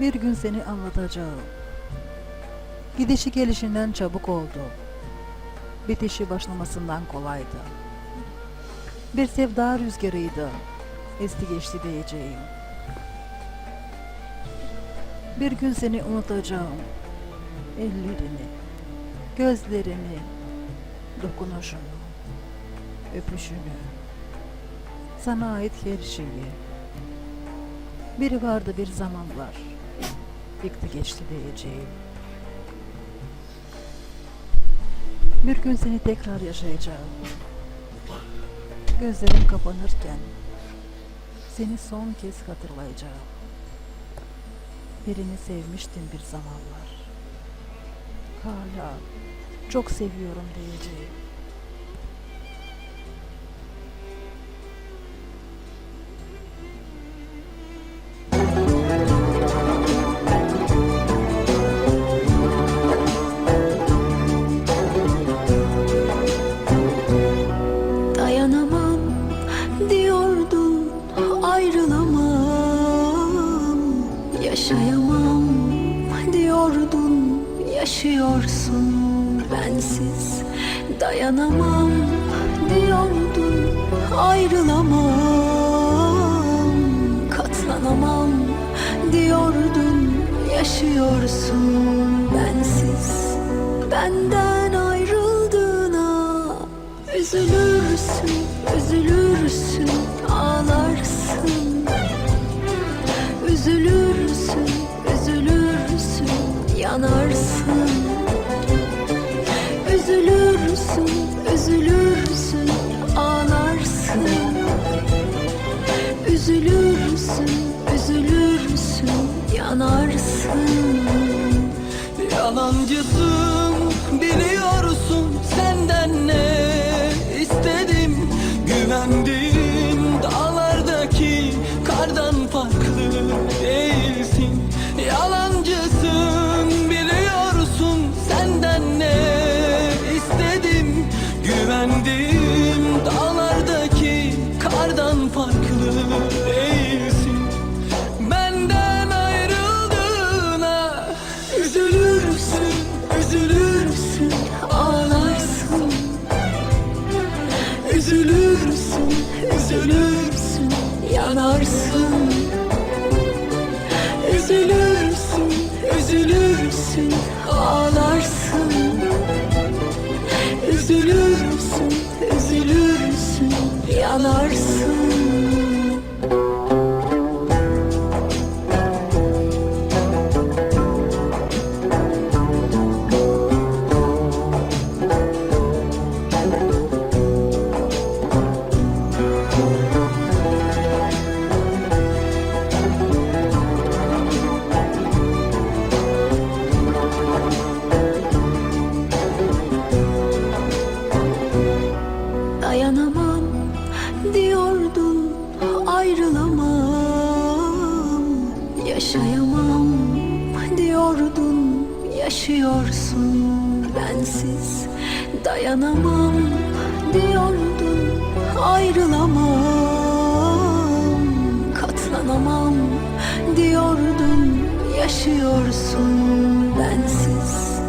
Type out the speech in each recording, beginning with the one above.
Bir gün seni anlatacağım. Gidişi gelişinden çabuk oldu. Bitişi başlamasından kolaydı. Bir sevda rüzgarıydı. Esti geçti diyeceğim. Bir gün seni unutacağım. Ellerini, gözlerini, dokunuşunu, öpüşünü, sana ait her şeyi. Biri vardı bir zamanlar, yıktı geçti diyeceğim. Bir gün seni tekrar yaşayacağım. Gözlerim kapanırken seni son kez hatırlayacağım. Birini sevmiştim bir zamanlar. Hala çok seviyorum diyeceğim. Yaşayamam. Diyordun yaşıyorsun. Bensiz Dayanamam. Diyordun ayrılamam. Katlanamam. Diyordun yaşıyorsun. Bensiz Benden ayrıldığına Üzülürsün, üzülürsün, ağlarsın Yalancısın biliyorsun senden ne istedim. Güvendiğim dağlardaki kardan farklı değilsin. Yalancısın biliyorsun senden ne istedim. Güvendiğim dağlardaki kardan farklı değilsin yanarsın. Üzülürsün, üzülürsün, ağlarsın diyordun yaşıyorsun bensiz Dayanamam diyordun ayrılamam Katlanamam diyordun yaşıyorsun bensiz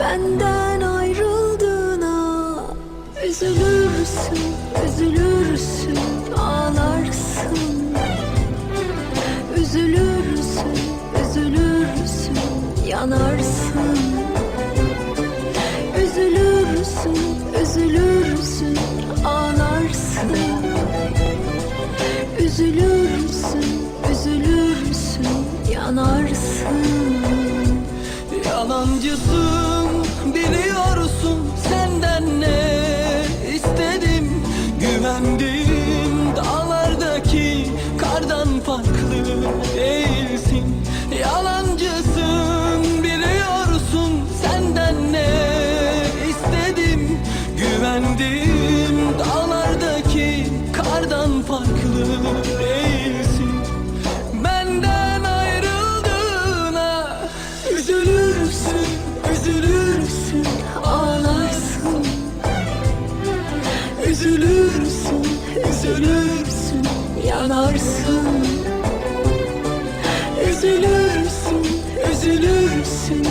Benden ayrıldığına Üzülürsün, üzülürsün, ağlarsın Üzülürsün, üzülürsün, yanarsın. Üzülürsün, üzülürsün, ağlarsın. Üzülürsün, üzülürsün, yanarsın. Yalancısın Ayrılır Benden ayrıldığına Üzülürsün, üzülürsün Ağlarsın. Üzülürsün, üzülürsün Yanarsın. Üzülürsün, üzülürsün